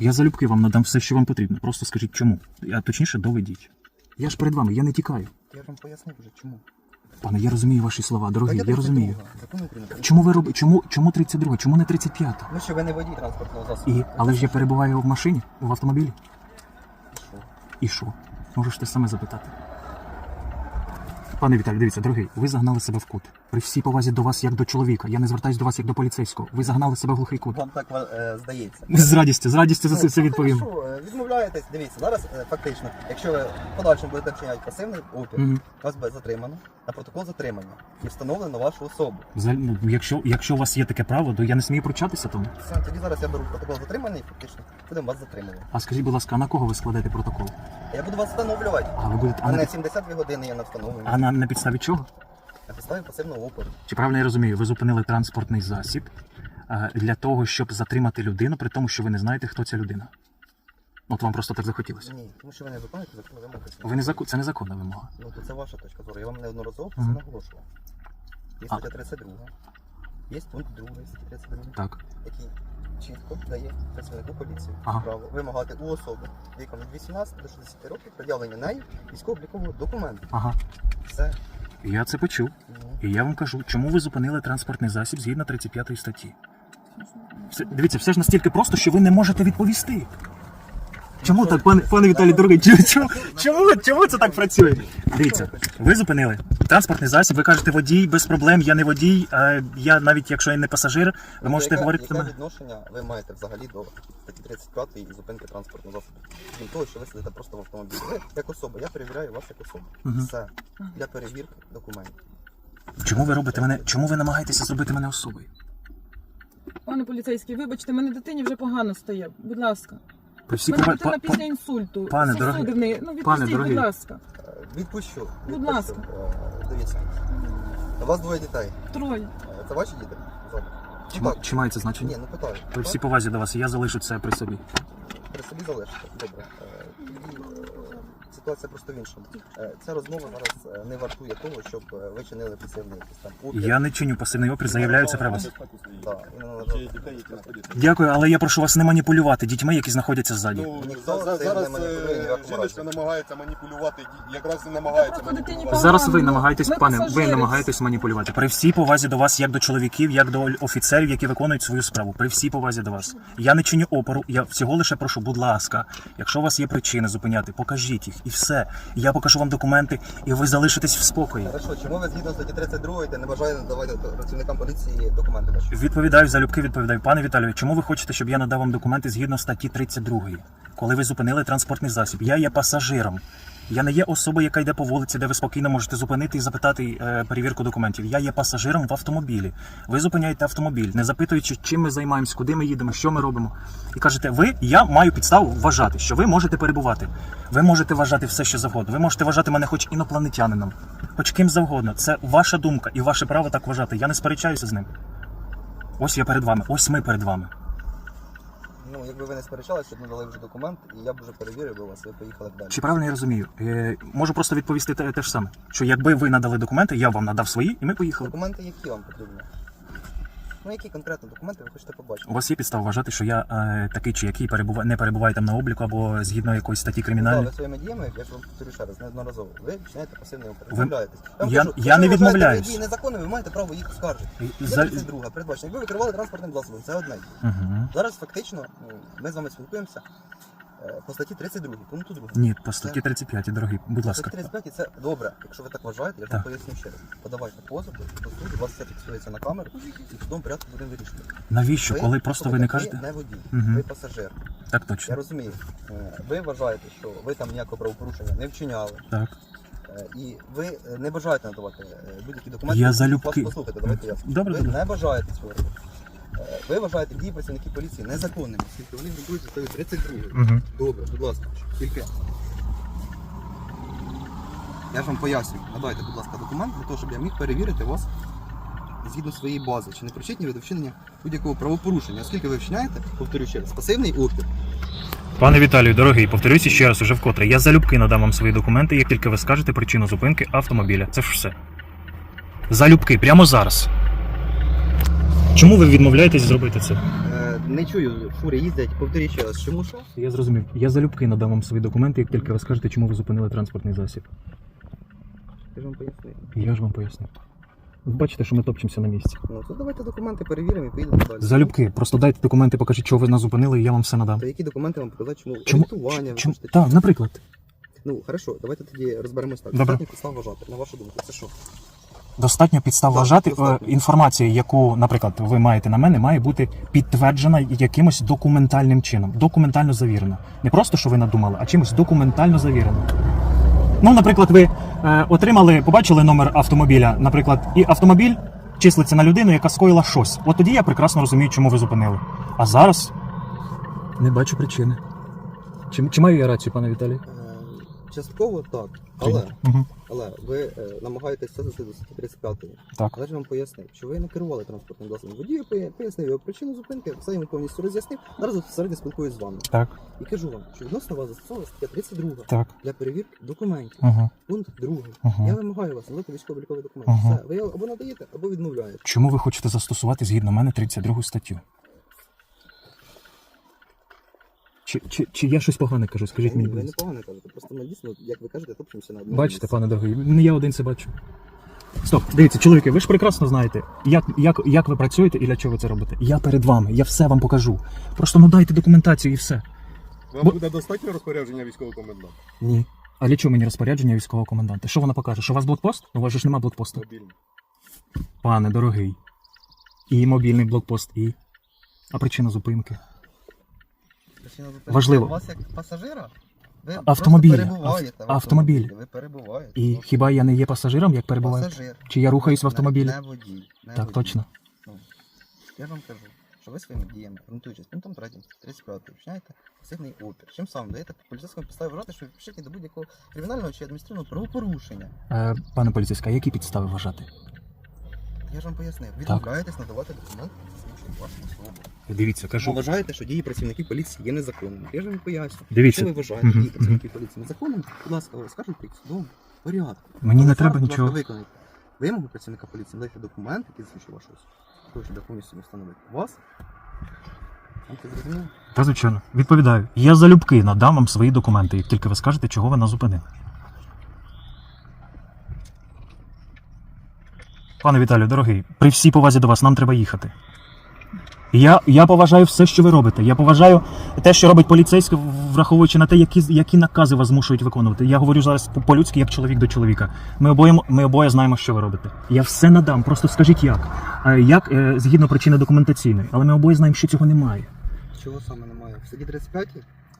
Я залюбки вам надам все, що вам потрібно. Просто скажіть чому. А точніше, доведіть. Я ж перед вами, я не тікаю. Я вам пояснив вже чому. Пане, я розумію ваші слова, дорогі, я розумію. 32-га, Закон України. про Чому ви робите? Чому, чому 32? Чому не 35? Ну що ви не водій транспортного засобу. І, але ж я перебуваю в машині, в автомобілі. Що? І що? Можеш те саме запитати. Пане Віталій, дивіться, дорогий, ви загнали себе в кут. При всій повазі до вас як до чоловіка. Я не звертаюсь до вас як до поліцейського. Ви загнали себе в глухий кут. Вам так е, здається. З радістю, з радістю за це Ну, все відповім. хорошо, е, відмовляєтесь, дивіться, зараз е, фактично, якщо ви в подальшому будете вчиняти пасивний опір, Мгм. вас буде затримано на протокол затримання і встановлено вашу особу. Взагалі, ну, якщо, якщо у вас є таке право, то я не смію пручатися тому. Все, тоді зараз я беру протокол затримання і фактично будемо вас затримувати. А скажіть, будь ласка, а на кого ви складете протокол? Я буду вас встановлювати. А ви будете. А А на, не 72 години я на встановленні. а на, на підставі чого? Підставі пасивного опору. Чи правильно я розумію, ви зупинили транспортний засіб е, для того, щоб затримати людину, при тому, що ви не знаєте, хто ця людина? От вам просто так захотілося. Ні, тому що ви не виконуєте законну вимогу. Ви не закон, це незаконна вимога. Ну то це ваша точка зору. Я вам неодноразово про Мгм. це наголошував. Є А. стаття 32. Є пункт 2 статті 32, Так. який чітко дає працівнику поліції Ага. право вимагати у особи віком від 18 до 60 років пред'явлення нею військово-облікового документу. Ага. Все. Я це почув. І я вам кажу, чому ви зупинили транспортний засіб згідно 35 статті. Все, дивіться, все ж настільки просто, що ви не можете відповісти. Чому так, пане, пане Віталій, дорогий, чому, чому, чому, чому це так працює? Дивіться, ви зупинили транспортний засіб, ви кажете водій, без проблем, я не водій, а я навіть якщо я не пасажир, ви можете яке, говорити яке мене. відношення ви маєте взагалі до статті 35 і зупинки транспортного засобу? Крім того, що ви сидите просто в автомобілі. Ви як особа, я перевіряю вас як особу. Мгм. Все. Для перевірки документів. Чому ви робите мене? Чому ви намагаєтеся зробити мене особою? Пане поліцейський, вибачте, мене дитині вже погано стає. Будь ласка. При всій Мене пова- дитина па- па- після інсульту. пане Сосуди дорогий, в неї. Ну, пане відпустіть, дорогий. будь ласка. Відпущу. Будь ласка. Е, Дивіться. У вас двоє дітей. Троє. Е, Це ваші діти? Добре. Чи, ма- так. чи має це значення? Ні, ну питаю. При всій повазі до вас, я залишу це при собі. При собі залишите. Добре. Е, Тоді е, ситуація просто в іншому. Е, Ця розмова зараз е, не вартує того, щоб е, ви чинили пасивний якийсь там опір. Я не чиню пасивний опір, заявляю це про вас. І не Дякую, але я прошу вас не маніпулювати дітьми, які знаходяться ззаді. Ну, Ніхто за- за- цим зараз не маніпулює ні в е, якому жіночка разі. намагається маніпулювати, ді- якраз і намагається просто дитині маніпулювати. Зараз ви намагаєтесь, Ми пане, ви пасажири. намагаєтесь маніпулювати. При всій повазі до вас, як до чоловіків, як до офіцерів, які виконують свою справу. При всій повазі до вас. Я не чиню опору. Я всього лише прошу, будь ласка, якщо у вас є причини зупиняти, покажіть їх і все. Я покажу вам документи, і ви залишитесь в спокої. Хорошо, чому ви згідно статті 32 не бажаєте надавати працівникам поліції документи ваші? Відповідаю залюбки, відповідаю. Пане Віталію, чому ви хочете, щоб я надав вам документи згідно статті 32, коли ви зупинили транспортний засіб? Я є пасажиром. Я не є особою, яка йде по вулиці, де ви спокійно можете зупинити і запитати е, перевірку документів. Я є пасажиром в автомобілі. Ви зупиняєте автомобіль, не запитуючи, чим ми займаємось, куди ми їдемо, що ми робимо. І кажете, ви, я маю підставу вважати, що ви можете перебувати. Ви можете вважати все, що завгодно. Ви можете вважати мене хоч інопланетянином, хоч ким завгодно. Це ваша думка і ваше право так вважати. Я не сперечаюся з ним. Ось я перед вами, ось ми перед вами. Ну, якби ви не сперечалися, б надали вже документ, і я б вже перевірив би вас, ви поїхали б далі. Чи правильно я розумію? Е, можу просто відповісти те, те ж саме. Що якби ви надали документи, я вам надав свої, і ми поїхали. Документи які вам потрібні? Ну, які конкретно документи ви хочете побачити? У вас є підстава вважати, що я е, такий чи який перебуває, не перебуває там на обліку або згідно якоїсь статті кримінальної. ви своїми діями, я ж вам повторю ще раз, неодноразово. Ви починаєте. Ви- Відмовляєтесь. Я- вам кажу, я якщо не ви вважаєте відмовляюсь. мої дії незаконними, ви маєте право їх оскаржити. За... За... друга, передбачення. Якби ви керували транспортним засобом, це одне. Угу. Зараз фактично ну, ми з вами спілкуємося по статті 32, пункту 2. Ні, по статті 35, дорогий, будь ласка. Статті 35 це добре. Якщо ви так вважаєте, я ж Так. вам поясню ще раз. Подавайте позов до суду, у вас все фіксується на камеру, і в судовому порядку будемо вирішувати. Навіщо? Коли просто ви не кажете? Ви не водій, ви пасажир. Так точно. Я розумію. Е, Ви вважаєте, що ви там ніякого правопорушення не вчиняли. Так. Е, І ви е, не бажаєте надавати е, будь-які документи. Я залюбки. Послухайте, давайте я. Добре, Ви не бажаєте цього робити. Ви вважаєте дії працівників поліції незаконними, оскільки вони грунтуються статтею 32. Угу. Добре, будь ласка, тільки. Я ж вам поясню. Надайте, будь ласка, документ для того, щоб я міг перевірити вас згідно своєї бази, чи не причетні ви до вчинення будь-якого правопорушення, оскільки ви вчиняєте, повторю ще раз, пасивний опір. Пане Віталію, дорогий, повторюся ще раз уже вкотре. Я залюбки надам вам свої документи, як тільки ви скажете причину зупинки автомобіля. Це ж все. Залюбки, прямо зараз. Чому ви відмовляєтесь зробити це? Е, Не чую, фури їздять, повторіть ще раз. Чому що? Я зрозумів. Я залюбки надам вам свої документи, як тільки ви скажете, чому ви зупинили транспортний засіб. Я ж вам пояснив. Я ж вам поясню. Ви бачите, що ми топчемося на місці. Ну, то давайте документи перевіримо і поїдемо далі. Залюбки, просто дайте документи, покажіть, чого ви нас зупинили, і я вам все надам. То які документи вам показати, чому? Чому? Орієнтування, ви Чому? хочете, Так, наприклад. Ну, хорошо, давайте тоді розберемось так. Добре. Достатньо підстав вважати, на вашу думку, це що? Достатньо підстав Так, вважати. достатньо. е, Інформація, яку, наприклад, ви маєте на мене, має бути підтверджена якимось документальним чином. Документально завірена. Не просто, що ви надумали, а чимось документально завірено. Ну, наприклад, ви е, отримали, побачили номер автомобіля, наприклад, і автомобіль числиться на людину, яка скоїла щось. От тоді я прекрасно розумію, чому ви зупинили. А зараз не бачу причини. Чи, чи маю я рацію, пане Віталій? Е, Частково так, але, Угу. але ви е, намагаєтесь все засити до статті 35. Так. Але ж вам пояснив, що ви не керували транспортним засобом. Водію пояснив його причину зупинки, все йому повністю роз'яснив. Зараз безпосередньо спілкуюсь з вами. Так, І кажу вам, що відносно вас застосована стаття 32 так. для перевірки документів. Угу. Пункт 2. Угу. Я вимагаю вас надати військово-обліковий документ. Ага. Все, ви його або надаєте, або відмовляєте. Чому ви хочете застосувати згідно мене 32 статтю? Чи, чи, чи я щось погане кажу? Скажіть мені, Ні, будь ви не ласка. погано кажете, просто ми дійсно, як ви кажете, топчемося на одному Бачите, місці. пане дорогий, не я один це бачу. Стоп, дивіться, чоловіки, ви ж прекрасно знаєте, як, як, як ви працюєте і для чого ви це робите. Я перед вами, я все вам покажу. Просто ну дайте документацію і все. Вам Бо- буде достатньо розпорядження військового коменданта? Ні. А для чого мені розпорядження військового коменданта? Що вона покаже? Що у вас блокпост? Ну, У вас же ж немає блокпосту. Мобільний. Пане дорогий. І мобільний блокпост, і. А причина зупинки. Важливо. Вас як пасажира? Ви Автомобілі. просто перебуваєте в. Ви перебуваєте. І Ну, хіба я не є пасажиром, як перебуваю? Пасажир. Чи я рухаюсь в автомобілі? Не, водій. Не Так, водій. точно. Ну, я ж вам кажу, що ви своїми діями, ґрунтуючись пунктом 3, 35, вчиняєте пасивний опір. Чим самим даєте поліцейському підставі вважати, що ви причетні до будь-якого кримінального чи адміністративного правопорушення. Е, пане поліцейська, які підстави вважати? Я ж вам пояснив. Відмовляєтесь надавати документи, які вашу особу. Дивіться, Ви вважаєте, що дії працівників поліції є незаконними. Я ж вам поясню. Дивіться. Якщо ви вважаєте дії працівників поліції незаконними, будь ласка, скажете їх порядку. Мені не треба нічого. виконайте Вимогу працівника поліції надайте документ, який засвідчує вашу особу. Тому що повністю не встановити вас. Це зрозуміло? Та звичайно. Відповідаю. Я залюбки надам вам свої документи, як тільки ви скажете, чого ви нас зупинили. Пане Віталію, дорогий, при всій повазі до вас нам треба їхати. Я, я поважаю все, що ви робите. Я поважаю те, що робить поліцейський, враховуючи на те, які, які накази вас змушують виконувати. Я говорю зараз по- по-людськи, як чоловік до чоловіка. Ми обоє, ми обоє знаємо, що ви робите. Я все надам, просто скажіть як. Як е, згідно причини документаційної, але ми обоє знаємо, що цього немає. Чого саме немає? В статті 35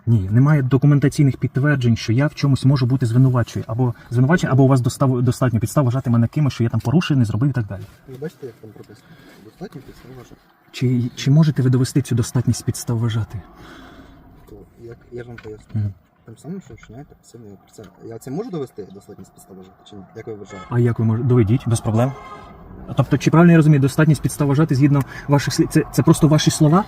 Ні, немає документаційних підтверджень, що я в чомусь можу бути звинувачений, або звинувачений, або у вас достав, достатньо підстав вважати мене кимось, що я там порушив, не зробив і так далі. ви бачите, як там прописано? Достатньо підстав вважати. Чи, чи можете ви довести цю достатність підстав вважати? То, як я ж вам поясню. Мгм. Тим самим, що вчиняєте пасивний. Це, я це можу довести достатність підстав вважати? Чи ні? Як ви вважаєте? А як ви можете доведіть без проблем? Тобто, чи правильно я розумію, достатність підстав вважати згідно ваших слів? Це, це просто ваші слова?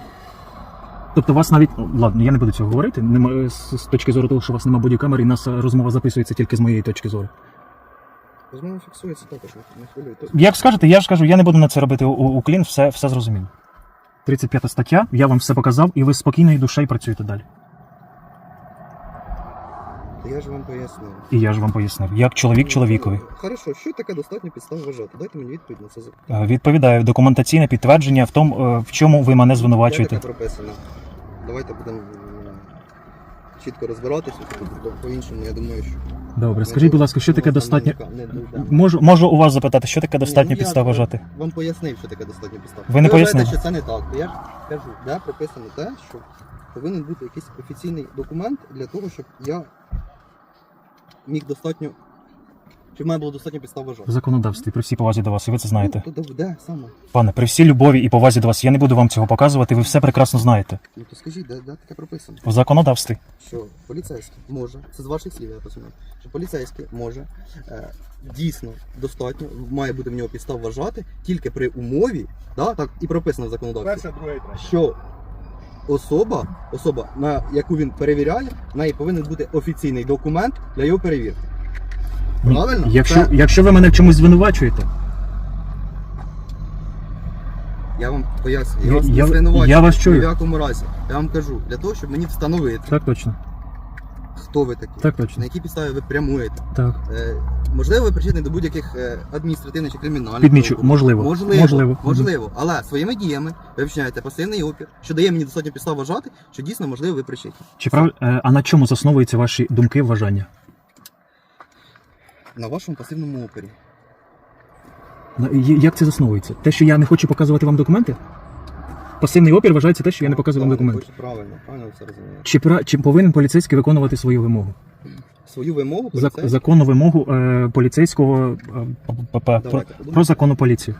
Тобто, вас навіть ну, ладно, я не буду цього говорити. Нема з, точки зору того, що у вас немає бодікамери, і нас е, розмова записується тільки з моєї точки зору. Розмова фіксується також, не- хвилюйте. Як скажете, я ж кажу, я не буду на це робити у, у клін, все, все зрозуміло. 35 стаття, я вам все показав, і ви спокійною душею працюєте далі. Я ж вам пояснив. І я ж вам пояснив, як чоловік чоловікові. Хорошо, що таке достатньо підстав вважати? Дайте мені відповідь на це запитання. Е, Відповідаю, документаційне підтвердження в тому, е, в чому ви мене Де звинувачуєте. таке прописано? Давайте будемо чітко розбиратися, по-іншому, я думаю, що... Добре, скажіть, будь ласка, що таке достатньо. Можу, можу у вас запитати, що таке достатньо Ні, ну, підстав вважати? Вам пояснив, що таке достатньо підстав. Ви не пояснили? що це не так. То я ж кажу, де прописано те, що повинен бути якийсь офіційний документ для того, щоб я міг достатньо. Щоб в мене було достатньо підстав вважати. В законодавстві при всій повазі до вас, і ви це знаєте. Ну, то де, де саме? Пане, при всій любові і повазі до вас, я не буду вам цього показувати, ви все прекрасно знаєте. Ну то скажіть, де, де таке прописано? В законодавстві. Що поліцейський може, це з ваших слів, я розумію, що поліцейський може е, дійсно достатньо, має бути в нього підстав вважати тільки при умові, да, так і прописано в законодавстві. Перша, друга і третя. що особа, особа, на яку він перевіряє, в неї повинен бути офіційний документ для його перевірки. Ні, Правильно? Якщо, Це- якщо ви мене в чомусь звинувачуєте, Я вам пояснюю. Я, Я- вас я- звинувачую я вас чую. Ні в якому разі. Я вам кажу, для того, щоб мені встановити, Так точно. хто ви такі, Так точно. на якій підставі ви прямуєте. Так. Е, можливо, ви причетні до будь-яких е, адміністративних чи кримінальних. Підмічу, правопорушень. можливо. Можливо, Можливо. можливо. Але своїми діями ви вчиняєте пасивний опір, що дає мені достатньо підстав вважати, що дійсно можливо ви причетні. Чи прав... е, А на чому засновуються ваші думки, вважання? На вашому пасивному опорі. На- Як це засновується? Те, що я не хочу показувати вам документи? Пасивний опір вважається те, що я не показую вам документи. Правильно, правильно все розумієте. Чи, пра... чи повинен поліцейський виконувати свою вимогу? Свою вимогу Зак... поліцейський- Законну вимогу е, поліцейського е, п- п- п- про, Давайте про законну поліцію.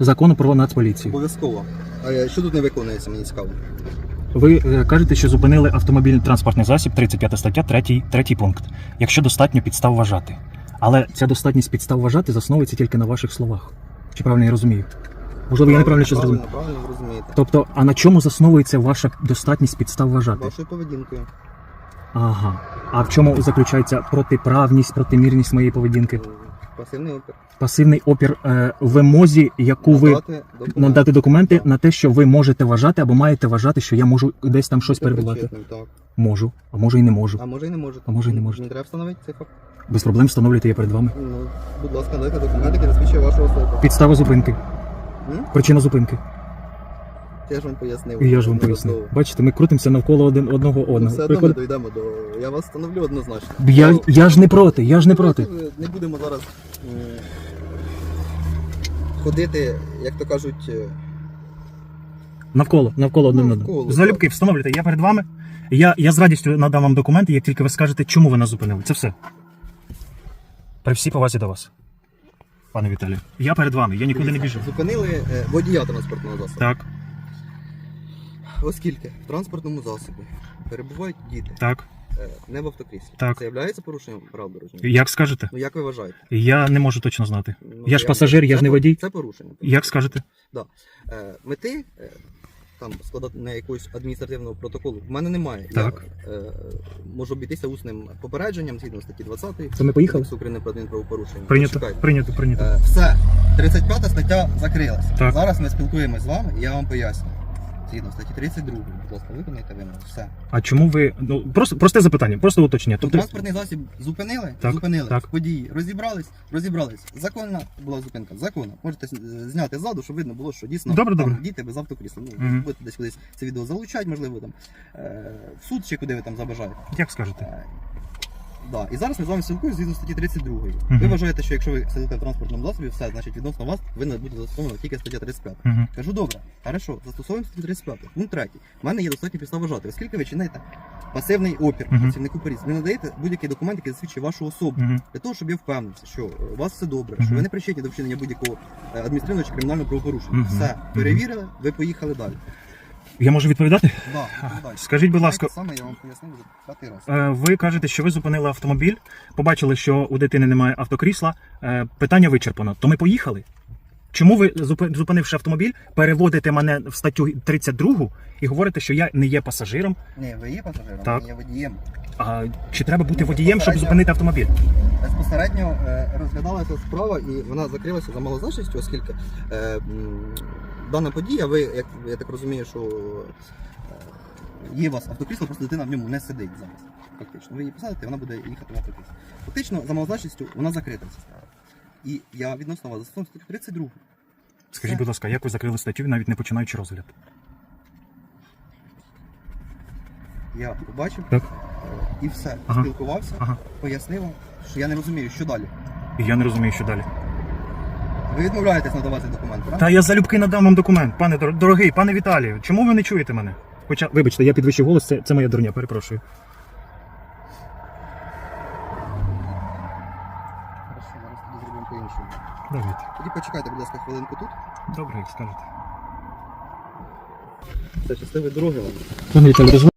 Закону про нацполіцію. Обов'язково. А що тут не виконується, мені цікаво. Ви е, кажете, що зупинили автомобільний транспортний засіб, 35 стаття, 3, 3 пункт. Якщо достатньо підстав вважати. Але ця достатність підстав вважати засновується тільки на ваших словах. Чи правильно я розумію? Можливо, я неправильно що зрозумів. Правильно, правильно розумієте. Тобто, а на чому засновується ваша достатність підстав вважати? Вашою поведінкою. Ага. А в чому заключається протиправність, протимірність моєї поведінки? Пасивний опір. Пасивний опір е, вимозі, яку ви Надати документи. надати документи на те, що ви можете вважати або маєте вважати, що я можу десь там щось перебувати. Так. Можу, а може і не можу. А може і не можете. А може і не можете. Не треба встановити цей факт. Без проблем встановлюєте я перед вами. Ну, будь ласка, дайте документи, які засвідчує вашу особу. Підстава зупинки. М? Причина зупинки. Я ж вам пояснив. І я ж вам Не готово. Бачите, ми крутимося навколо один одного Ну, одного. все одно ми дійдемо до. Я вас встановлю однозначно. Я, Ну, я ж не проти, я ж не проти. Не будемо зараз м, ходити, як то кажуть, е, Навколо, навколо один Навколо, одного. Залюбки, встановлюйте, я перед вами. Я, я з радістю надам вам документи, як тільки ви скажете, чому ви нас зупинили. Це все. При всій повазі до вас. Пане Віталію. Я перед вами, я нікуди не біжу. зупинили е, водія транспортного засобу. Так, Оскільки в транспортному засобі перебувають діти, так. е, не в автокріслі. Так. Це є порушенням прав дорожнього? Як скажете? Ну як ви вважаєте? Я не можу точно знати. Ну, Я ж пасажир, я ж не водій. Це порушення. Як скажете? Е, мети е, там складати на якогось адміністративного протоколу в мене немає. Так. Я е, можу обійтися усним попередженням згідно статті 20 То ми поїхали? Кодексу України про адмінправопорушення. Прийнято, Почекайте. прийнято, прийнято. Е, все. 35 стаття закрилась. Так. Зараз ми спілкуємось з вами і я вам поясню. Згідно статті 32, будь ласка, виконайте вимогу. Все. А чому ви. Ну, просто, просте запитання, просто уточнення. Тобто, Тобто, транспортний засіб зупинили, Так, зупинили так. події, розібрались, розібрались. Законна була зупинка, законна. Можете е, зняти ззаду, щоб видно було, що дійсно Добре, там добре. діти без автокрісла. Ну, Мгм. будете десь кудись це відео залучати, можливо, там е, в суд чи куди ви там забажаєте. як скажете? Да. І зараз ми з вами спілкуємося згідно статті 32. Ви Мгм. вважаєте, що якщо ви сидите в транспортному засобі, все, значить відносно вас повинна бути застосована тільки стаття 35. Угу. Кажу, добре, хорошо, застосовуємо статтю 35. Пункт 3. У мене є достатньо підстав вважати, оскільки ви чините пасивний опір Мгм. працівнику поліції. Ви надаєте будь-який документ, який засвідчує вашу особу. Угу. Для того, щоб я впевнився, що у вас все добре, Мгм. що ви не причетні до вчинення будь-якого е, адміністративного чи кримінального правопорушення. Мгм. Все, перевірили, ви поїхали далі. Я можу відповідати? Да, відповідайте. Скажіть, будь ласка, Саме я вам пояснив вже п'ятий раз. Е, Ви кажете, що ви зупинили автомобіль, побачили, що у дитини немає автокрісла. е, Питання вичерпано. То ми поїхали. Чому ви, зупинивши автомобіль, переводите мене в статтю 32 і говорите, що я не є пасажиром? Ні, ви є пасажиром, Так. ви є водієм. А чи треба бути водієм, щоб зупинити автомобіль? Безпосередньо е, розглядалася справа і вона закрилася за малозначністю, оскільки е, м, дана подія, ви, як я так розумію, що е, є у вас автокрісло, просто дитина в ньому не сидить зараз. Фактично. Ви її посадите, вона буде їхати в автокрісло. Фактично, за малозначністю вона закрита ця справа. І я відносно вас застосовую статтю 32. Скажіть, будь ласка, як ви закрили статтю, навіть не починаючи розгляд? Я побачив Так. е, і все. Ага. Спілкувався, Ага. пояснив вам, що я не розумію, що далі. І я не розумію, що далі. Ви відмовляєтесь надавати документи, правда? Та я залюбки надам вам документ, пане дор- дорогий, пане Віталію. Чому ви не чуєте мене? Хоча, вибачте, я підвищив голос, це, це моя дурня, перепрошую. По-іншому. Тоді почекайте, будь ласка, хвилинку тут. Добре, як скажете. Це щасливої дороги вам.